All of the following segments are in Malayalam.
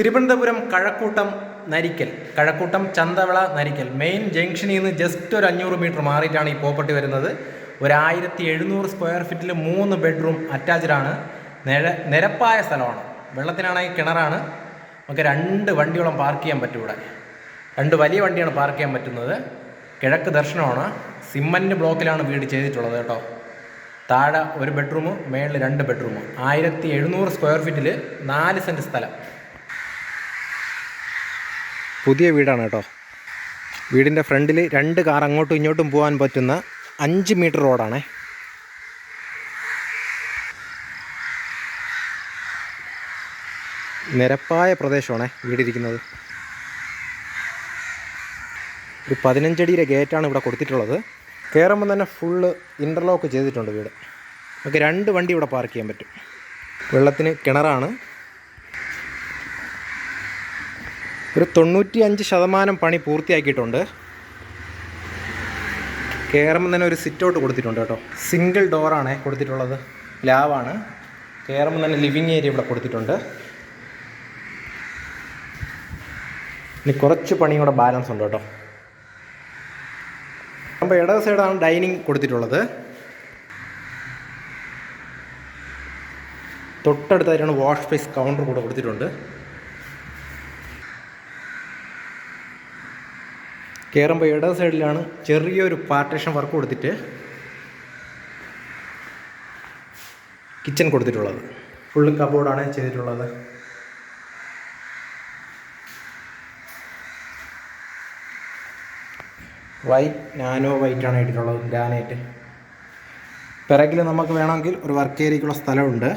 തിരുവനന്തപുരം കഴക്കൂട്ടം നരിക്കൽ കഴക്കൂട്ടം ചന്തവിള നരിക്കൽ. മെയിൻ ജംഗ്ഷനിൽ നിന്ന് ജസ്റ്റ് ഒരു അഞ്ഞൂറ് മീറ്റർ മാറിയിട്ടാണ് ഈ പ്രോപ്പർട്ടി വരുന്നത്. ഒരു ആയിരത്തി എഴുന്നൂറ് സ്ക്വയർ ഫീറ്റിൽ മൂന്ന് ബെഡ്റൂം അറ്റാച്ച്ഡാണ് നിര നിരപ്പായ സ്ഥലമാണ്. വെള്ളത്തിനാണെങ്കിൽ കിണറാണ്. നമുക്ക് രണ്ട് വണ്ടിയോളം പാർക്ക് ചെയ്യാൻ പറ്റും ഇവിടെ. രണ്ട് വലിയ വണ്ടിയാണ് പാർക്ക് ചെയ്യാൻ പറ്റുന്നത്. കിഴക്ക് ദർശനമാണ്. സിമ്മന്റ് ബ്ലോക്കിലാണ് വീട് ചെയ്തിട്ടുള്ളത് കേട്ടോ. താഴെ ഒരു ബെഡ്റൂം മേളിൽ രണ്ട് ബെഡ്റൂം ആയിരത്തി എഴുന്നൂറ് സ്ക്വയർ ഫീറ്റിൽ നാല് സെന്റ് സ്ഥലം. പുതിയ വീടാണ് കേട്ടോ. വീടിന്റെ ഫ്രണ്ടിൽ രണ്ട് കാർ അങ്ങോട്ടും ഇങ്ങോട്ടും പോകാൻ പറ്റുന്ന അഞ്ച് മീറ്റർ റോഡാണേ. നിരപ്പായ പ്രദേശമാണേ വീടിരിക്കുന്നത്. ഒരു പതിനഞ്ചടിയിലെ ഗേറ്റാണ് ഇവിടെ കൊടുത്തിട്ടുള്ളത്. കയറുമ്പോൾ തന്നെ ഫുള്ള് ഇന്റർലോക്ക് ചെയ്തിട്ടുണ്ട് വീട്. നമുക്ക് രണ്ട് വണ്ടി ഇവിടെ പാർക്ക് ചെയ്യാൻ പറ്റും. വെള്ളത്തിന് കിണറാണ്. ഒരു തൊണ്ണൂറ്റി അഞ്ച് ശതമാനം പണി പൂർത്തിയാക്കിയിട്ടുണ്ട്. കയറുമ്പോൾ തന്നെ ഒരു സിറ്റ് ഔട്ട് കൊടുത്തിട്ടുണ്ട് കേട്ടോ. സിംഗിൾ ഡോറാണ് കൊടുത്തിട്ടുള്ളത്. ലാവാണ് കയറുമ്പോൾ തന്നെ ലിവിങ് ഏരിയ ഇവിടെ കൊടുത്തിട്ടുണ്ട്. ഇനി കുറച്ച് പണിയും ബാലൻസ് ഉണ്ട് കേട്ടോ. അപ്പോൾ ഇടത് സൈഡാണ് ഡൈനിങ് കൊടുത്തിട്ടുള്ളത്. തൊട്ടടുത്തായിട്ടാണ് വാഷ് ഫേസ് കൗണ്ടർ കൂടെ കൊടുത്തിട്ടുണ്ട്. കയറുമ്പോൾ ഇടത് സൈഡിലാണ് ചെറിയൊരു പാർട്ടീഷൻ വർക്ക് കൊടുത്തിട്ട് കിച്ചൺ കൊടുത്തിട്ടുള്ളത്. ഫുള്ള് കബോർഡാണ് ചെയ്തിട്ടുള്ളത്. വൈറ്റ് നാനോ വൈറ്റാണ് ഇട്ടിട്ടുള്ളത് ഗ്രാനൈറ്റ്. പിറകിൽ നമുക്ക് വേണമെങ്കിൽ ഒരു വർക്ക് ഏരിയക്കുള്ള സ്ഥലമുണ്ട്.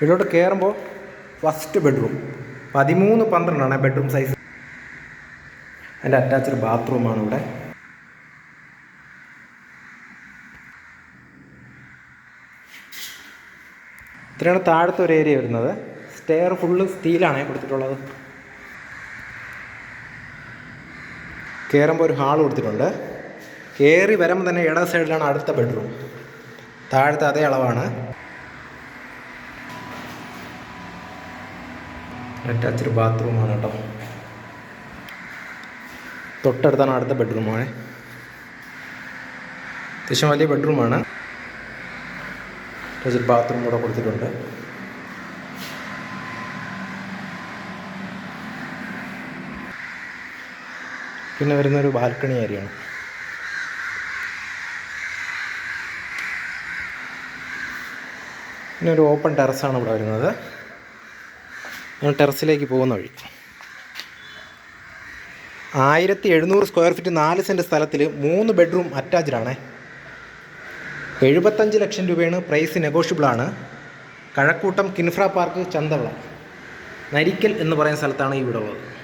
ഇതിലോട്ട് കയറുമ്പോൾ ഫസ്റ്റ് ബെഡ്റൂം പതിമൂന്ന് പന്ത്രണ്ടാണ് ബെഡ്റൂം സൈസ് അതിന്റെ അറ്റാച്ച്ഡ് ബാത്റൂമാണ് ഇവിടെ. ഇത്രയാണ് താഴത്തെ ഒരു ഏരിയ വരുന്നത്. സ്റ്റെയർ ഫുള്ള് സ്റ്റീലാണ് കൊടുത്തിട്ടുള്ളത്. കയറുമ്പോൾ ഒരു ഹാൾ കൊടുത്തിട്ടുണ്ട്. കയറി വരുമ്പോൾ തന്നെ ഇട സൈഡിലാണ് അടുത്ത ബെഡ്റൂം താഴത്തെ അതേ അളവാണ്. അറ്റാച്ച്ഡ് ബാത്റൂമാണ് കേട്ടോ. തൊട്ടടുത്താണ് അടുത്ത ബെഡ്റൂമാണ് അത്യാവശ്യം വലിയ ബെഡ്റൂമാണ് അത്യാവശ്യം ബാത്റൂം കൂടെ കൊടുത്തിട്ടുണ്ട്. പിന്നെ വരുന്നൊരു ബാൽക്കണി ഏരിയയാണ് പിന്നെ ഒരു ഓപ്പൺ ടെറസാണ് ഇവിടെ വരുന്നത്. ടെറസിലേക്ക് പോകുന്ന വഴി. ആയിരത്തി എഴുന്നൂറ് സ്ക്വയർ ഫീറ്റ് നാല് സെന്റ് സ്ഥലത്തിൽ മൂന്ന് ബെഡ്റൂം അറ്റാച്ച്ഡ് ആണ്. എഴുപത്തഞ്ച് ലക്ഷം രൂപയാണ് പ്രൈസ് നെഗോഷ്യബിളാണ് കഴക്കൂട്ടം കിൻഫ്ര പാർക്ക് ചന്തവള. നരിക്കൽ എന്ന് പറയുന്ന സ്ഥലത്താണ് ഈ വീടുള്ളത്.